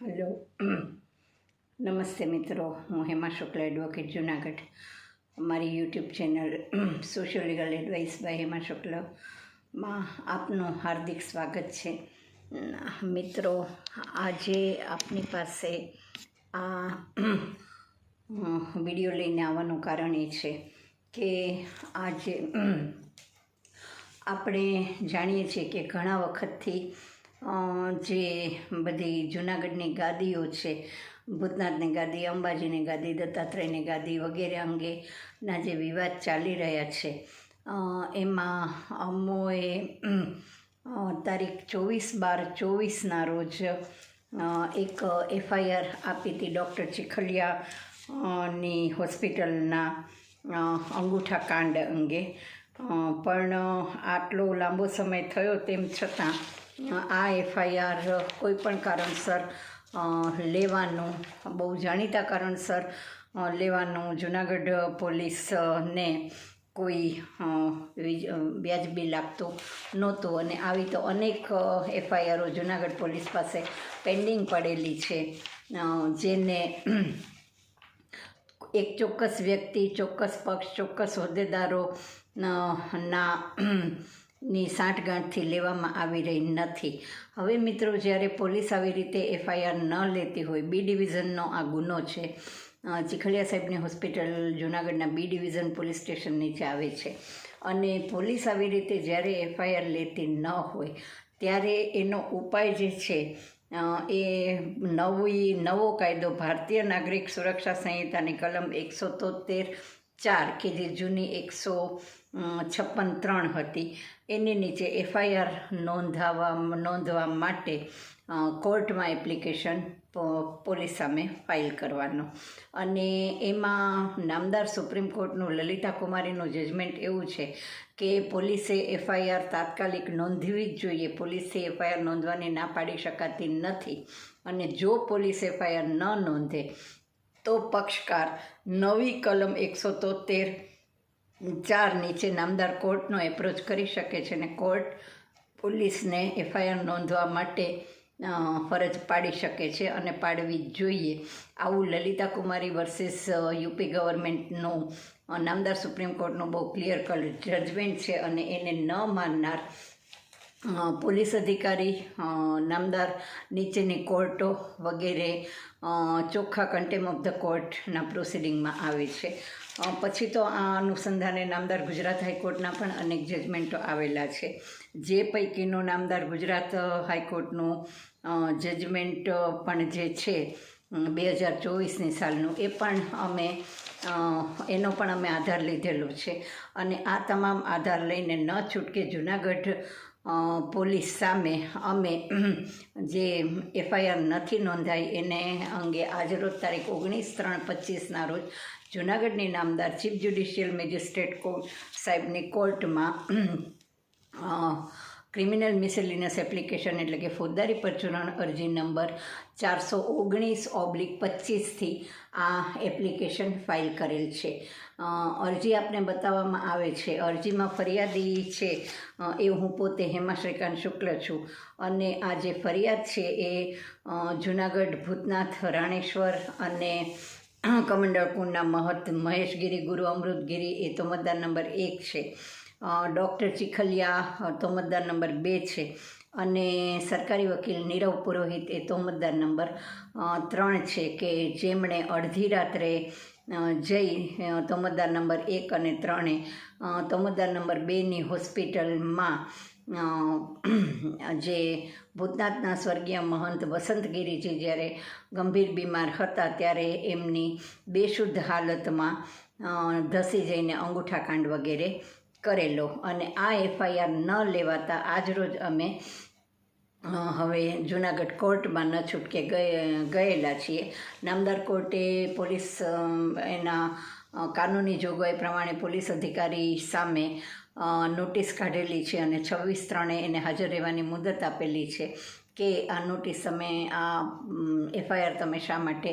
Hello. નમસ્તે મિત્રો, હું હેમા શુક્લા એડવોકેટ જુનાગઢ. મારી YouTube channel social legal advice by Hema શુક્લમાં આપનું હાર્દિક સ્વાગત છે. મિત્રો, આજે આપની પાસે આ વીડિયો લઈને આવવાનું કારણ એ છે કે આજે આપણે જાણીએ છીએ કે ઘણા વખતથી જે બધી જૂનાગઢની ગાદીઓ છે, ભૂતનાથની ગાદી, અંબાજીની ગાદી, દત્તાત્રેયની ગાદી વગેરે અંગેના જે વિવાદ ચાલી રહ્યા છે એમાં અમોએ તારીખ ચોવીસ બાર ચોવીસના રોજ એક એફઆઈઆર આપી હતી ડૉક્ટર ચીખલિયા ની હોસ્પિટલના અંગૂઠા કાંડ અંગે. પણ આટલો લાંબો સમય થયો તેમ છતાં આ એફઆઈઆર કોઈ પણ કારણસર લેવાનું, બહુ જાણીતા કારણસર લેવાનું જુનાગઢ પોલીસને કોઈ વ્યાજબી લાગતું નહોતું અને આવી તો અનેક એફઆઈઆરો જુનાગઢ પોલીસ પાસે પેન્ડિંગ પડેલી છે. જેને એક ચોક્કસ વ્યક્તિ, ચોક્કસ પક્ષ, ચોક્કસ હોદ્દેદારો ના ની સાંઠગાંઠથી લેવામાં આવી રહી નથી. હવે મિત્રો, જ્યારે પોલીસ આવી રીતે એફઆઈઆર ન લેતી હોય, બી ડિવિઝનનો આ ગુનો છે. ચીખલિયા સાહેબની હોસ્પિટલ જુનાગઢના બી ડિવિઝન પોલીસ સ્ટેશન નીચે આવે છે. અને પોલીસ આવી રીતે જ્યારે એફઆઈઆર લેતી ન હોય, ત્યારે એનો ઉપાય જે છે એ નવી, નવો કાયદો ભારતીય નાગરિક સુરક્ષા સંહિતાની કલમ એકસો તોતેર ચાર કે જે જૂની એકસો છપ્પન ત્રણ હતી. એની નીચે એફઆઈઆર નોંધાવા, નોંધવા માટે કોર્ટમાં એપ્લિકેશન પોલીસ સામે ફાઇલ કરવાનો. અને એમાં નામદાર સુપ્રીમ કોર્ટનું લલિતા કુમારીનું જજમેન્ટ એવું છે કે પોલીસે એફઆઈઆર તાત્કાલિક નોંધવી જ જોઈએ. પોલીસે એફઆઈઆર નોંધવાની ના પાડી શકાતી નથી. અને જો પોલીસ એફઆઈઆર ન નોંધે તો પક્ષકાર. નવી કલમ એકસો તોતેર. ચાર નીચે નામદાર કોર્ટનો એપ્રોચ કરી શકે છે અને કોર્ટ પોલીસને એફઆઈઆર નોંધવા માટે ફરજ પાડી શકે છે અને પાડવી જોઈએ. આવું લલિતા કુમારી વર્સિસ યુપી ગવર્મેન્ટનું નામદાર સુપ્રીમ કોર્ટનું બહુ ક્લિયર કલ જજમેન્ટ છે અને એને ન માનનાર પોલીસ અધિકારી નામદાર નીચેની કોર્ટો વગેરે ચોખ્ખા કન્ટેમ ઓફ ધ કોર્ટના પ્રોસિડિંગમાં આવે છે. પછી તો આ અનુસંધાને નામદાર ગુજરાત હાઈકોર્ટના પણ અનેક જજમેન્ટો આવેલા છે. જે પૈકીનું નામદાર ગુજરાત હાઈકોર્ટનું જજમેન્ટ પણ જે છે બે હજાર ચોવીસની સાલનું, એ પણ અમે એનો પણ અમે આધાર લીધેલો છે. અને આ તમામ આધાર લઈને ન છૂટકે જુનાગઢ પોલીસ સામે અમે જે એફઆઈઆર નથી નોંધાઈ એને અંગે આજરોજ તારીખ ઓગણીસ ત્રણ પચીસના રોજ જુનાગઢની નામદાર ચીફ જ્યુડિશિયલ મેજિસ્ટ્રેટ કોર્ટ સાહેબની કોર્ટમાં ક્રિમિનલ મિસેલિનસ એપ્લિકેશન એટલે કે ફોજદારી પરચુરણ અરજી નંબર ચારસો ઓગણીસ ઓબ્લિક પચીસથી આ એપ્લિકેશન ફાઇલ કરેલ છે. અરજી આપને બતાવવામાં આવે છે. અરજીમાં ફરિયાદી છે એ હું પોતે હેમા શ્રીકાંત શુક્લ છું. અને આ જે ફરિયાદ છે એ જુનાગઢ ભૂતનાથ રાણેશ્વર અને કમંડળપુરના મહત મહેશગીરી ગુરુ અમૃતગીરી એ તો મતદાર નંબર એક છે. ડૉક્ટર ચીખલિયા તોમતદાર નંબર બે છે. અને સરકારી વકીલ નીરવ પુરોહિત એ તોમતદાર નંબર ત્રણ છે કે જેમણે અડધી રાત્રે જઈ તોમતદાર નંબર એક અને ત્રણે તોમતદાર નંબર બેની હોસ્પિટલમાં જે ભૂતનાથના સ્વર્ગીય મહંત વસંતગીરીજી જ્યારે ગંભીર બીમાર હતા, ત્યારે એમની બેશુદ્ધ હાલતમાં ધસી જઈને અંગૂઠા કાંડ વગેરે કરેલો અને આ એફઆઈઆર ન લેવાતા આજરોજ અમે હવે જુનાગઢ કોર્ટમાં ન છૂટકે ગયેલા છીએ. નામદાર કોર્ટે પોલીસ એના કાનૂની જોગવાઈ પ્રમાણે પોલીસ અધિકારી સામે નોટિસ કાઢેલી છે અને છવ્વીસ ત્રણે એને હાજર રહેવાની મુદત આપેલી છે. કે આ નોટિસ તમે આ એફઆઈઆર તમે શા માટે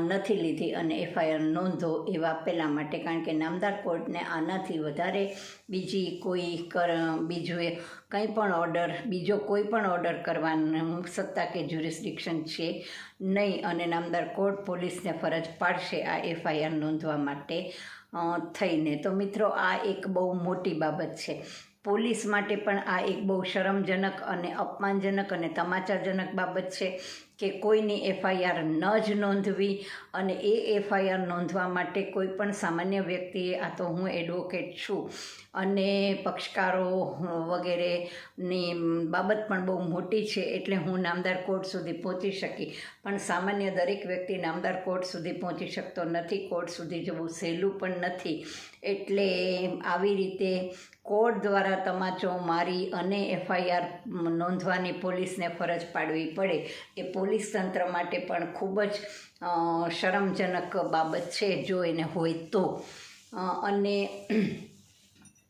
નથી લીધી અને એફઆઈઆર નોંધો એવા પહેલા માટે, કારણ કે નામદાર કોર્ટને આનાથી વધારે બીજી કોઈ કર, બીજું એ કંઈ પણ ઓર્ડર, બીજો કોઈ પણ ઓર્ડર કરવાનું સત્તા કે જ્યુરિસ્ડિક્શન છે નહીં અને નામદાર કોર્ટ પોલીસને ફરજ પાડશે આ એફઆઈઆર નોંધવા માટે થઈને. તો મિત્રો, આ એક બહુ મોટી બાબત છે. પોલીસ માટે પણ આ એક બહુ શરમજનક અને અપમાનજનક અને તમાચાજનક બાબત છે કે કોઈની એફઆઈઆર ન જ નોંધવી અને એ એફઆઈઆર નોંધવા માટે કોઈ પણ સામાન્ય વ્યક્તિએ, આ તો હું એડવોકેટ છું, અને પક્ષકારો વગેરેની બાબત પણ બહુ મોટી છે એટલે હું નામદાર કોર્ટ સુધી પહોંચી શકી. પણ સામાન્ય દરેક વ્યક્તિ નામદાર કોર્ટ સુધી પહોંચી શકતો નથી, કોર્ટ સુધી જવું સહેલું પણ નથી. એટલે આવી રીતે કોર્ટ દ્વારા તમાચો મારી અને એફઆઈઆર નોંધવાની પોલીસને ફરજ પાડવી પડે, એ પોલીસ તંત્ર માટે પણ ખૂબ જ શરમજનક બાબત છે જો એને હોય તો. અને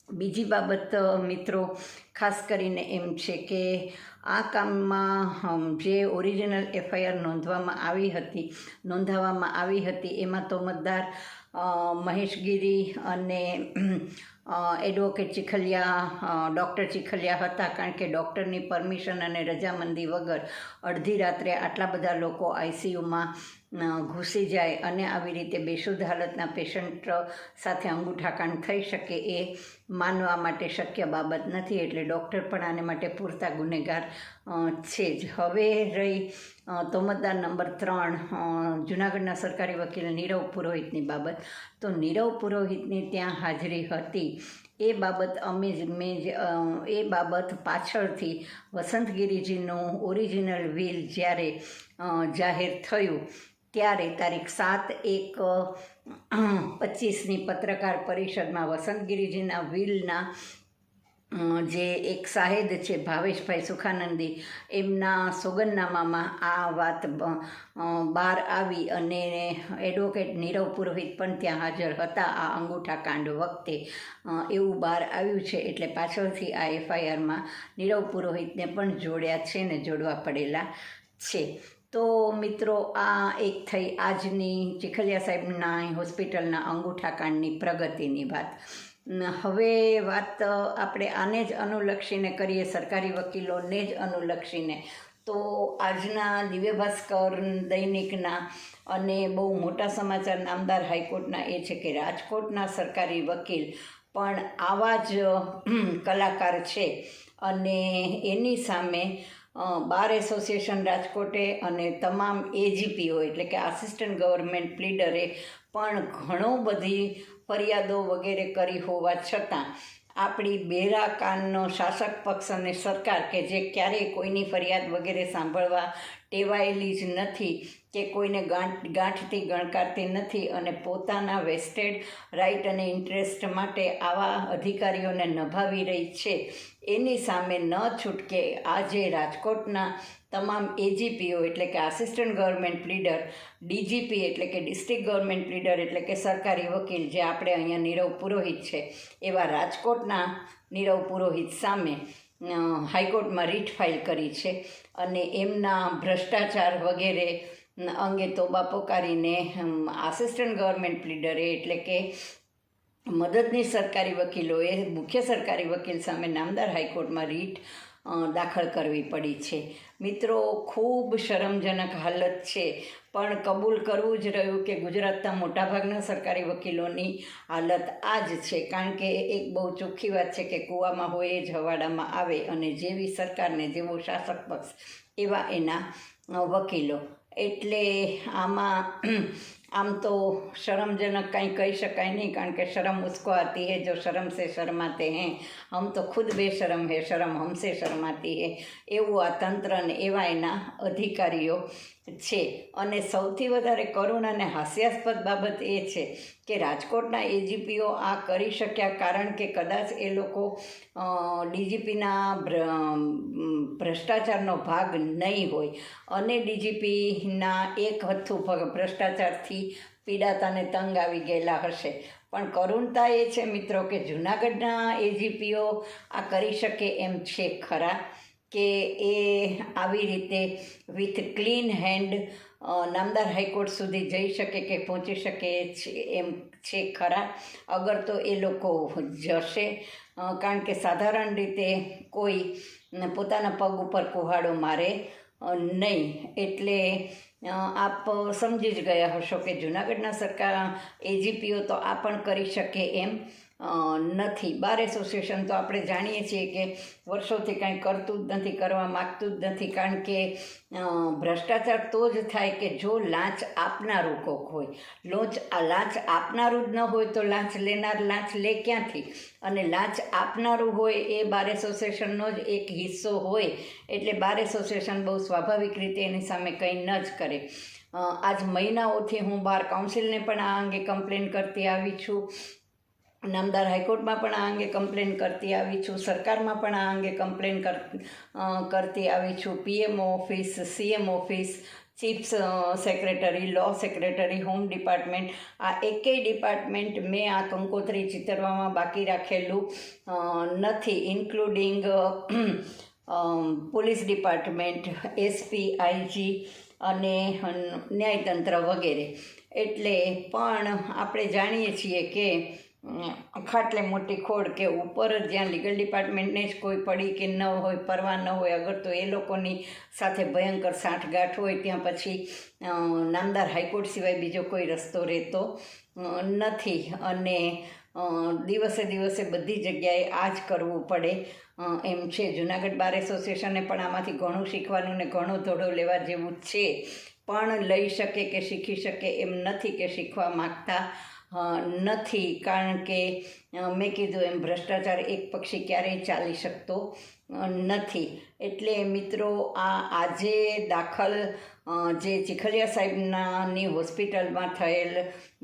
બીજી બાબત મિત્રો, ખાસ કરીને એમ છે કે આ કામમાં જે ઓરિજિનલ એફઆઈઆર નોંધવામાં આવી હતી, નોંધાવવામાં આવી હતી, એમાં તો મતદાર મહેશગીરી અને એડવોકેટ ચીખલિયા ડૉક્ટર ચીખલિયા હતા કારણ કે ડૉક્ટરની પરમિશન અને રજામંદી વગર અડધી રાત્રે આટલા બધા લોકો આઈસીયુમાં ઘૂસી જાય અને આવી રીતે બેશુદ્ધ હાલતના પેશન્ટ સાથે અંગૂઠાકાંડ થઈ શકે એ માનવા માટે શક્ય બાબત નથી, એટલે ડૉક્ટર પણ આને માટે પૂરતા ગુનેગાર છે જ. હવે રહી તોમતદાર નંબર ત્રણ જુનાગઢના સરકારી વકીલ નીરવ પુરોહિતની બાબત. તો નીરવ પુરોહિતની ત્યાં હાજરી હતી. એ બાબત અમે જ મેં જ એ બાબત પાછળથી વસંતગીરીજીનું ઓરિજિનલ વિલ જ્યારે જાહેર થયું ત્યારે તારીખ સાત એક પચીસની પત્રકાર પરિષદમાં વસંતગીરીજીના વિલના જે એક સાહેદ છે ભાવેશભાઈ સુખાનંદી, એમના સોગંદનામામાં આ વાત બહાર આવી અને એડવોકેટ નીરવ પુરોહિત પણ ત્યાં હાજર હતા આ અંગૂઠા કાંડ વખતે. એવું બહાર આવ્યું છે એટલે પાછળથી આ એફઆઈઆરમાં નીરવ પુરોહિતને પણ જોડ્યા છે ને જોડવા પડેલા છે. તો મિત્રો, આ એક થઈ આજની ચીખલિયા સાહેબના હોસ્પિટલના અંગૂઠા કાંડની પ્રગતિની વાત. હવે વાત આપણે આને જ અનુલક્ષીને કરીએ, સરકારી વકીલોને જ અનુલક્ષીને. તો આજના દિવ્ય ભાસ્કર દૈનિકના અને બહુ મોટા સમાચાર નામદાર હાઈકોર્ટના એ છે કે રાજકોટના સરકારી વકીલ પણ આવા જ કલાકાર છે. અને એની સામે બાર એસોસિએશન રાજકોટે અને તમામ એજીપીઓ એટલે કે આસિસ્ટન્ટ ગવર્મેન્ટ પ્લીડરે પણ ઘણો બધી ફરિયાદો વગેરે કરી હોવા છતાં, આપણી બેરા કાનનો શાસક પક્ષ અને સરકાર કે જે ક્યારેય કોઈની ફરિયાદ વગેરે સાંભળવા ટેવાયેલી જ નથી કે કોઈને ગાંઠ, ગાંઠથી ગણકારતી નથી અને પોતાના વેસ્ટેડ રાઇટ અને ઇન્ટરેસ્ટ માટે આવા અધિકારીઓને નભાવી રહી છે. એની સામે ન છૂટકે આજે રાજકોટના તમામ એજીપીઓ એટલે કે આસિસ્ટન્ટ ગવર્મેન્ટ લીડર, ડીજીપી એટલે કે ડિસ્ટ્રિક્ટ ગવર્મેન્ટ લીડર એટલે કે સરકારી વકીલ જે આપણે અહીંયા નીરવ પુરોહિત છે, એવા રાજકોટના નીરવ પુરોહિત સામે હાઈકોર્ટમાં રીટ ફાઇલ કરી છે અને એમના ભ્રષ્ટાચાર વગેરે અંગે તોબા પોકારીને આસિસ્ટન્ટ ગવર્મેન્ટ પ્લીડરે એટલે કે મદદની સરકારી વકીલોએ, મુખ્ય સરકારી વકીલ સામે નામદાર હાઈકોર્ટમાં રીટ દાખલ કરવી પડી છે. મિત્રો, ખૂબ શરમજનક હાલત છે. પણ કબૂલ કરવું જ રહ્યું કે ગુજરાતના મોટાભાગના સરકારી વકીલોની હાલત આ જ છે. કારણ કે એક બહુ ચોખ્ખી વાત છે કે કૂવામાં હોય એ જ હવાડામાં આવે અને જેવી સરકારને જેવો શાસક પક્ષ એવા એના વકીલો. એટલે આમાં આમ તો શરમજનક કંઈ કહી શકાય નહીં, કારણ કે શરમ ઉસકો આતી હે, જો શરમ સે શરમાતે હે. હમ તો ખુદ બેશરમ હે, શરમ હમસે શરમાતી હે. એવું આ તંત્ર ને એવા એના અધિકારીઓ છે. અને સૌથી વધારે કરુણ અને હાસ્યાસ્પદ બાબત એ છે કે રાજકોટના એજીપીઓ આ કરી શક્યા કારણ કે કદાચ એ લોકો ડીજીપીના ભ્રષ્ટાચારનો ભાગ નહીં હોય. અને ડીજીપીના એક હથ્થું ભ્રષ્ટાચારથી પીડાતાને તંગ આવી ગયેલા હશે. પણ કરુણતા એ છે મિત્રો કે જૂનાગઢના એજીપીઓ આ કરી શકે એમ છે ખરા. કે એ આવી રીતે વિથ ક્લીન હેન્ડ નામદાર હાઈકોર્ટ સુધી જઈ શકે કે પહોંચી શકે છે એમ છે ખરા. અગર તો એ લોકો જશે કારણ કે સાધારણ રીતે કોઈ પોતાના પગ ઉપર કુહાડો મારે નહીં. એટલે આપ સમજી જ ગયા હશો કે જૂનાગઢના સરકાર, એજીપીઓ તો આ પણ કરી શકે એમ. નથી. બાર એસોસિએશન તો આપણે જાણીએ છીએ કે વર્ષોથી કાંઈ કરતું જ નથી, કરવા માગતું જ નથી. કારણ કે ભ્રષ્ટાચાર તો જ થાય કે જો લાંચ આપનારું કોક હોય. લોચ લાંચ આપનારું જ ન હોય તો લાંચ લેનાર લાંચ લે ક્યાંથી? અને લાંચ આપનારું હોય એ બાર એસોસિએશનનો જ એક હિસ્સો હોય. એટલે બાર એસોસિએશન બહુ સ્વાભાવિક રીતે એની સામે કંઈ ન જ કરે. આજ મહિનાઓથી હું બાર કાઉન્સિલને પણ આ અંગે કમ્પ્લેન કરતી આવી છું. નામદાર હાઈકોર્ટમાં પણ આ અંગે કમ્પ્લેન કરતી આવી છું. સરકારમાં પણ આ અંગે કમ્પ્લેન કર કરતી આવી છું. PM office, CM office, chief secretary, law secretary, home department, આ એકેય ડિપાર્ટમેન્ટ મેં આ કંકોત્રી ચિતરવામાં બાકી રાખેલું નથી. Including police department SP IG અને ન્યાયતંત્ર વગેરે. એટલે પણ આપણે જાણીએ છીએ કે ખાટલે મોટી ખોડ કે ઉપર જ્યાં લીગલ ડિપાર્ટમેન્ટને જ કોઈ પડી કે ન હોય, પરવા ન હોય, અગર તો એ લોકોની સાથે ભયંકર સાંઠગાંઠ હોય, ત્યાં પછી નામદાર હાઈકોર્ટ સિવાય બીજો કોઈ રસ્તો રહેતો નથી. અને દિવસે દિવસે બધી જગ્યાએ આ જ કરવું પડે. એમ છે. જુનાગઢ બાર એસોસિએશને પણ આમાંથી ઘણું શીખવાનું ને ઘણો ધોડો લેવા જેવું છે. પણ લઈ શકે કે શીખી શકે એમ નથી કે શીખવા માગતા. નથી. કારણ કે મેં કીધું એમ ભ્રષ્ટાચાર એક પક્ષી ક્યારેય ચાલી શકતો નથી. એટલે મિત્રો, આ આજે દાખલ જે ચીખલિયા સાહેબનાની હોસ્પિટલમાં થયેલ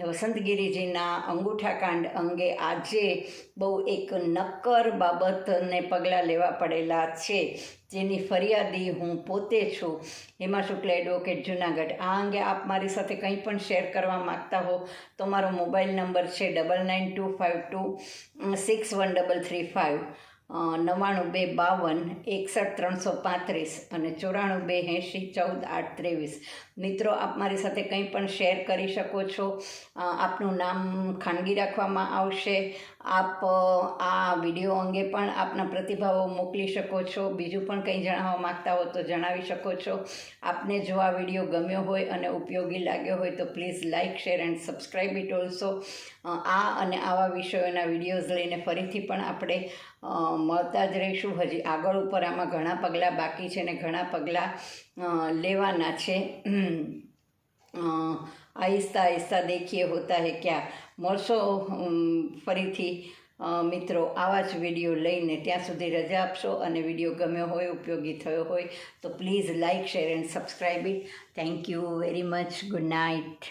વસંતગીરીજીના અંગૂઠાકાંડ અંગે આજે બહુ એક નક્કર બાબતને પગલાં લેવા પડેલા છે. જેની ફરિયાદી હું પોતે છું. હેમા શુક્લ એડવોકેટ, જુનાગઢ. આ અંગે આપ મારી સાથે કંઈ પણ શેર કરવા માગતા હો તો મારો મોબાઈલ નંબર છે double nine two five two six one double three five નવ્વાણું બે બાવન, એકસઠ ત્રણસો પાંત્રીસ અને ચોરાણું બે એંશી ચૌદ આઠ ત્રેવીસ. મિત્રો, આપ મારી સાથે કંઈ પણ શેર કરી શકો છો આપનું નામ ખાનગી રાખવામાં આવશે. આપ આ વીડિયો અંગે પણ આપના પ્રતિભાવો મોકલી શકો છો. બીજું પણ કંઈ જણાવવા માગતા હો તો જણાવી શકો છો. આપને જો આ વીડિયો ગમ્યો હોય અને ઉપયોગી લાગ્યો હોય તો please like share and subscribe it also. આ અને આવા વિષયોના વિડીયોઝ લઈને ફરીથી પણ આપણે મળતા જ રહીશું. હજી આગળ ઉપર આમાં ઘણા પગલાં બાકી છે ને ઘણા પગલાં લેવાના છે. આહિસ્તા આહિસ્તા દેખીએ હોતા હે ક્યાં. મળશો ફરીથી. મિત્રો, આવા જ વીડિયો લઈને ત્યાં સુધી રજા આપશો અને વીડિયો ગમ્યો હોય, ઉપયોગી થયો હોય, તો please like share and subscribe it. Thank you very much. Good night.